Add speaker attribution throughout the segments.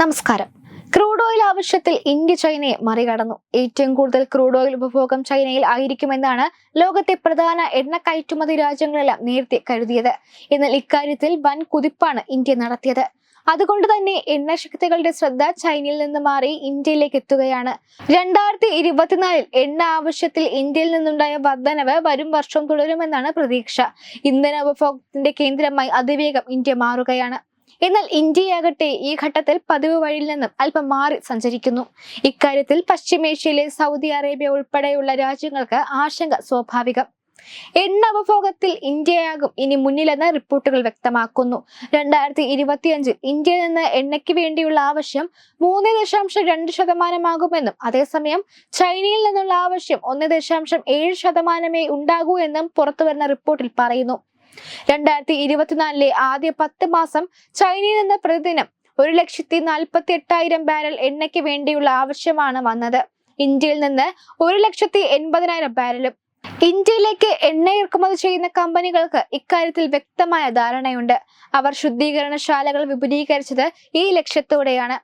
Speaker 1: നമസ്കാരം. Crude oil ആവശ്യത്തിൽ India ചൈനയെ മറികടന്നു. ഏറ്റവും കൂടുതൽ ക്രൂഡ് ഓയിൽ ഉപഭോഗം ചൈനയിൽ ആയിരിക്കുമെന്നാണ് ലോകത്തെ പ്രധാന എണ്ണ കയറ്റുമതി രാജ്യങ്ങളെല്ലാം നേരത്തെ കരുതിയത്. എന്നാൽ ഇക്കാര്യത്തിൽ വൻ കുതിപ്പാണ് ഇന്ത്യ നടത്തിയത്. അതുകൊണ്ട് തന്നെ എണ്ണ ശക്തികളുടെ ശ്രദ്ധ ചൈനയിൽ നിന്ന് മാറി ഇന്ത്യയിലേക്ക് എത്തുകയാണ്. രണ്ടായിരത്തി ഇരുപത്തിനാലിൽ എണ്ണ ആവശ്യത്തിൽ ഇന്ത്യയിൽ നിന്നുണ്ടായ വർധനവ് വരും വർഷം തുടരുമെന്നാണ് പ്രതീക്ഷ. ഇന്ധന ഉപഭോഗത്തിന്റെ കേന്ദ്രമായി അതിവേഗം ഇന്ത്യ മാറുകയാണ്. എന്നാൽ ഇന്ത്യയാകട്ടെ ഈ ഘട്ടത്തിൽ പതിവ് വഴിയിൽ നിന്നും അല്പം മാറി സഞ്ചരിക്കുന്നു. ഇക്കാര്യത്തിൽ പശ്ചിമേഷ്യയിലെ സൗദി അറേബ്യ ഉൾപ്പെടെയുള്ള രാജ്യങ്ങൾക്ക് ആശങ്ക സ്വാഭാവികം. എണ്ണ ഉപഭോഗത്തിൽ ഇന്ത്യയാകും ഇനി മുന്നിലെന്ന് റിപ്പോർട്ടുകൾ വ്യക്തമാക്കുന്നു. രണ്ടായിരത്തി ഇരുപത്തിയഞ്ചിൽ ഇന്ത്യയിൽ നിന്ന് എണ്ണയ്ക്ക് വേണ്ടിയുള്ള ആവശ്യം മൂന്ന് ദശാംശം രണ്ട് ശതമാനമാകുമെന്നും അതേസമയം ചൈനയിൽ നിന്നുള്ള ആവശ്യം ഒന്ന് ദശാംശം ഏഴ് ശതമാനമേ ഉണ്ടാകൂ എന്നും പുറത്തുവരുന്ന റിപ്പോർട്ടിൽ പറയുന്നു. രണ്ടായിരത്തി ഇരുപത്തിനാലിലെ ആദ്യ പത്ത് മാസം ചൈനയിൽ നിന്ന് പ്രതിദിനം ഒരു ലക്ഷത്തി നാൽപ്പത്തി എട്ടായിരം ബാരൽ എണ്ണയ്ക്ക് വേണ്ടിയുള്ള ആവശ്യമാണ് വന്നത്. ഇന്ത്യയിൽ നിന്ന് ഒരു ലക്ഷത്തി എൺപതിനായിരം ബാരലും ഇന്ത്യയിലേക്ക് എണ്ണ ഇറക്കുമതി ചെയ്യുന്ന കമ്പനികൾക്ക് ഇക്കാര്യത്തിൽ വ്യക്തമായ ധാരണയുണ്ട്. അവർ ശുദ്ധീകരണശാലകൾ വിപുലീകരിച്ചത് ഈ ലക്ഷ്യത്തോടെയാണ്.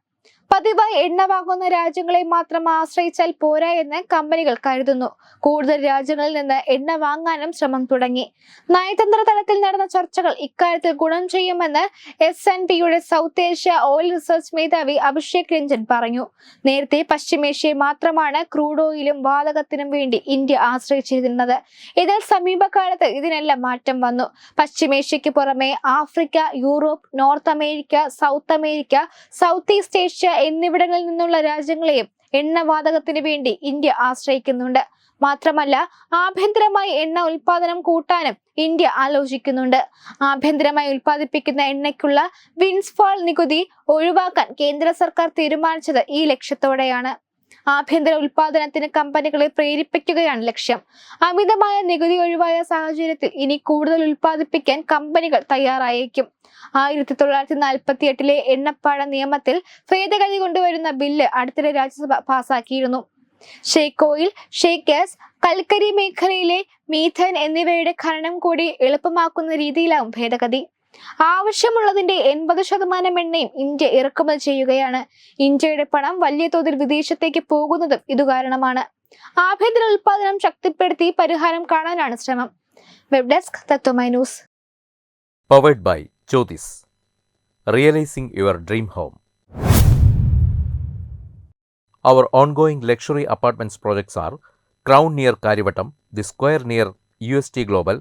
Speaker 1: പതിവായി എണ്ണ വാങ്ങുന്ന രാജ്യങ്ങളെ മാത്രം ആശ്രയിച്ചാൽ പോരാ എന്ന് കമ്പനികൾ കരുതുന്നു. കൂടുതൽ രാജ്യങ്ങളിൽ നിന്ന് എണ്ണ വാങ്ങാനും ശ്രമം തുടങ്ങി. നയതന്ത്ര തലത്തിൽ നടന്ന ചർച്ചകൾ ഇക്കാര്യത്തിൽ ഗുണം ചെയ്യുമെന്ന് എസ് എൻ പിയുടെ സൗത്ത് ഏഷ്യ ഓയിൽ റിസർച്ച് മേധാവി അഭിഷേക് രഞ്ജൻ പറഞ്ഞു. നേരത്തെ പശ്ചിമേഷ്യയെ മാത്രമാണ് ക്രൂഡ് ഓയിലും വാതകത്തിനും വേണ്ടി ഇന്ത്യ ആശ്രയിച്ചിരുന്നത്. എന്നാൽ സമീപകാലത്ത് ഇതിനെല്ലാം മാറ്റം വന്നു. പശ്ചിമേഷ്യയ്ക്ക് പുറമെ Africa Europe North America South America South East Asia എന്നിവിടങ്ങളിൽ നിന്നുള്ള രാജ്യങ്ങളെയും എണ്ണവാതകത്തിന് വേണ്ടി ഇന്ത്യ ആശ്രയിക്കുന്നുണ്ട്. മാത്രമല്ല ആഭ്യന്തരമായി എണ്ണ ഉൽപാദനം കൂട്ടാനും ഇന്ത്യ ആലോചിക്കുന്നുണ്ട്. ആഭ്യന്തരമായി ഉൽപ്പാദിപ്പിക്കുന്ന എണ്ണയ്ക്കുള്ള വിൻസ്ഫാൾ നികുതി ഒഴിവാക്കാൻ കേന്ദ്ര സർക്കാർ തീരുമാനിച്ചത് ഈ ലക്ഷ്യത്തോടെയാണ്. ആഭ്യന്തര ഉൽപാദനത്തിന് കമ്പനികളെ പ്രേരിപ്പിക്കുകയാണ് ലക്ഷ്യം. അമിതമായ നികുതി ഒഴിവായ സാഹചര്യത്തിൽ ഇനി കൂടുതൽ ഉൽപ്പാദിപ്പിക്കാൻ കമ്പനികൾ തയ്യാറായേക്കും. ആയിരത്തി തൊള്ളായിരത്തി നാൽപ്പത്തി എട്ടിലെ എണ്ണപ്പാഴ നിയമത്തിൽ ഭേദഗതി കൊണ്ടുവരുന്ന ബില്ല് അടുത്തിടെ രാജ്യസഭ പാസാക്കിയിരുന്നു. ഷെയ്ക്കോയിൽ ഗ്യാസ് കൽക്കരി മേഖലയിലെ മീഥൻ എന്നിവയുടെ ഖനനം കൂടി എളുപ്പമാക്കുന്ന രീതിയിലാവും ഭേദഗതി. ആവശ്യമുള്ളതിന്റെ എൺപത് ശതമാനം എണ്ണയും ഇന്ത്യ ഇറക്കുമതി ചെയ്യുകയാണ്. ഇന്ത്യയുടെ പണം വലിയ തോതിൽ വിദേശത്തേക്ക് പോകുന്നതും ഇതുകാരണമാണ് ആഭ്യന്തര ഉൽപാദനം ശക്തിപ്പെടുത്തി പരിഹാരം കാണാനാണ് ശ്രമം. Web desk Tatwamayi news.
Speaker 2: Powered by Jyothis realising your dream home our ongoing luxury apartments projects are crown near Karyavattam the square near U S T Crown